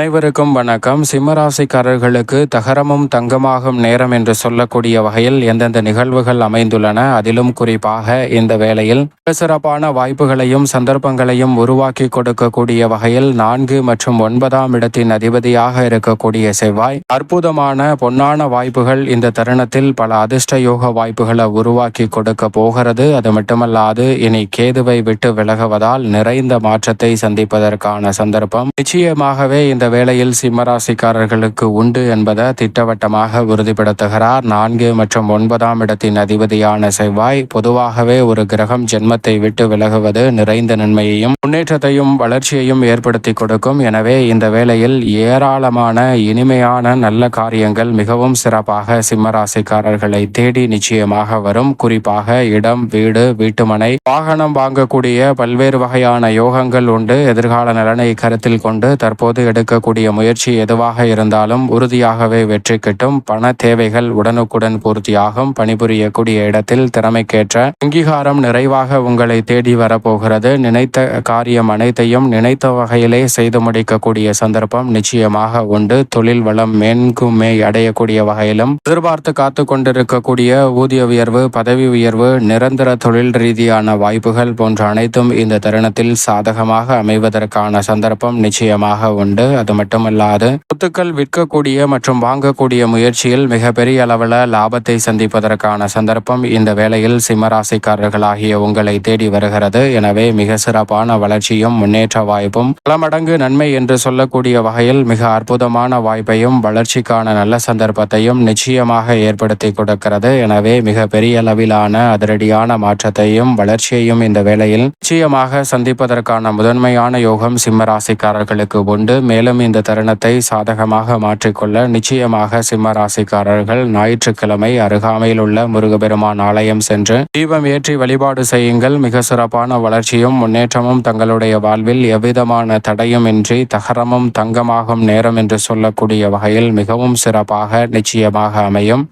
அனைவருக்கும் வணக்கம். சிம்மராசிக்காரர்களுக்கு தகரமும் தங்கமாகும் நேரம் என்று சொல்லக்கூடிய வகையில் எந்தெந்த நிகழ்வுகள் அமைந்துள்ளன அதிலும் குறிப்பாக இந்த வேளையில் சிறப்பான வாய்ப்புகளையும் சந்தர்ப்பங்களையும் உருவாக்கி கொடுக்கக்கூடிய வகையில் நான்கு மற்றும் ஒன்பதாம் இடத்தின் அதிபதியாக இருக்கக்கூடிய செவ்வாய் அற்புதமான பொன்னான வாய்ப்புகள் இந்த தருணத்தில் பல அதிர்ஷ்ட யோக வாய்ப்புகளை உருவாக்கி கொடுக்க போகிறது. அது மட்டுமல்லாது இனி கேதுவை விட்டு விலகுவதால் நிறைந்த மாற்றத்தை சந்திப்பதற்கான சந்தர்ப்பம். நிச்சயமாகவே இந்த வேளையில் சிம்மராசிக்காரர்களுக்கு உண்டு என்பதை திட்டவட்டமாக உறுதிப்படுத்துகிறார். நான்கு மற்றும் ஒன்பதாம் இடத்தின் அதிபதியான செவ்வாய் பொதுவாகவே ஒரு கிரகம் ஜென்மத்தை விட்டு விலகுவது நிறைந்த நன்மையையும் முன்னேற்றத்தையும் வளர்ச்சியையும் ஏற்படுத்தி கொடுக்கும். எனவே இந்த வேளையில் ஏராளமான இனிமையான நல்ல காரியங்கள் மிகவும் சிறப்பாக சிம்மராசிக்காரர்களை தேடி நிச்சயமாக வரும். குறிப்பாக இடம் வீடு வீட்டுமனை வாகனம் வாங்கக்கூடிய பல்வேறு வகையான யோகங்கள் உண்டு. எதிர்கால நலனை கருத்தில் கொண்டு தற்போது எடுக்க எடுக்கக்கூடிய முயற்சி எதுவாக இருந்தாலும் உறுதியாகவே வெற்றி கிட்டும். பண தேவைகள் உடனுக்குடன் பூர்த்தியாகும். பணிபுரியக்கூடிய இடத்தில் திறமைக்கேற்ற அங்கீகாரம் நிறைவாக உங்களை தேடி வரப்போகிறது. நினைத்த காரியம் அனைத்தையும் நினைத்த வகையிலே செய்து முடிக்கக்கூடிய சந்தர்ப்பம் நிச்சயமாக உண்டு. தொழில் வளம் மேன்குமே அடையக்கூடிய வகையிலும் எதிர்பார்த்து காத்து கொண்டிருக்கக்கூடிய ஊதிய உயர்வு பதவி உயர்வு நிரந்தர தொழில் ரீதியான வாய்ப்புகள் போன்ற அனைத்தும் இந்த தருணத்தில் சாதகமாக அமைவதற்கான சந்தர்ப்பம் நிச்சயமாக உண்டு. அது மட்டுமல்லாது சொத்துக்கள் விற்கக்கூடிய மற்றும் வாங்கக்கூடிய முயற்சியில் மிகப்பெரிய அளவில் லாபத்தை சந்திப்பதற்கான சந்தர்ப்பம் இந்த வேளையில் சிம்மராசிக்காரர்களாகிய உங்களை தேடி வருகிறது. எனவே மிக சிறப்பான வளர்ச்சியும் முன்னேற்ற வாய்ப்பும் பல மடங்கு நன்மை என்று சொல்லக்கூடிய வகையில் மிக அற்புதமான வாய்ப்பையும் வளர்ச்சிக்கான நல்ல சந்தர்ப்பத்தையும் நிச்சயமாக ஏற்படுத்தி கொடுக்கிறது. எனவே மிக பெரிய அளவிலான அதிரடியான மாற்றத்தையும் வளர்ச்சியையும் இந்த வேளையில் நிச்சயமாக சந்திப்பதற்கான முதன்மையான யோகம் சிம்மராசிக்காரர்களுக்கு உண்டு. மேலும் இந்த தருணத்தை சாதகமாக மாற்றிக்கொள்ள நிச்சயமாக சிம்மராசிக்காரர்கள் ஞாயிற்றுக்கிழமை அருகாமையில் உள்ள முருகபெருமான் ஆலயம் சென்று தீபம் ஏற்றி வழிபாடு செய்யுங்கள். மிக சிறப்பான வளர்ச்சியும் முன்னேற்றமும் தங்களுடைய வாழ்வில் எவ்விதமான தடையும் இன்றி தகரமும் தங்கமாகும் நேரம் என்று சொல்லக்கூடிய வகையில் மிகவும் சிறப்பாக நிச்சயமாக அமையும்.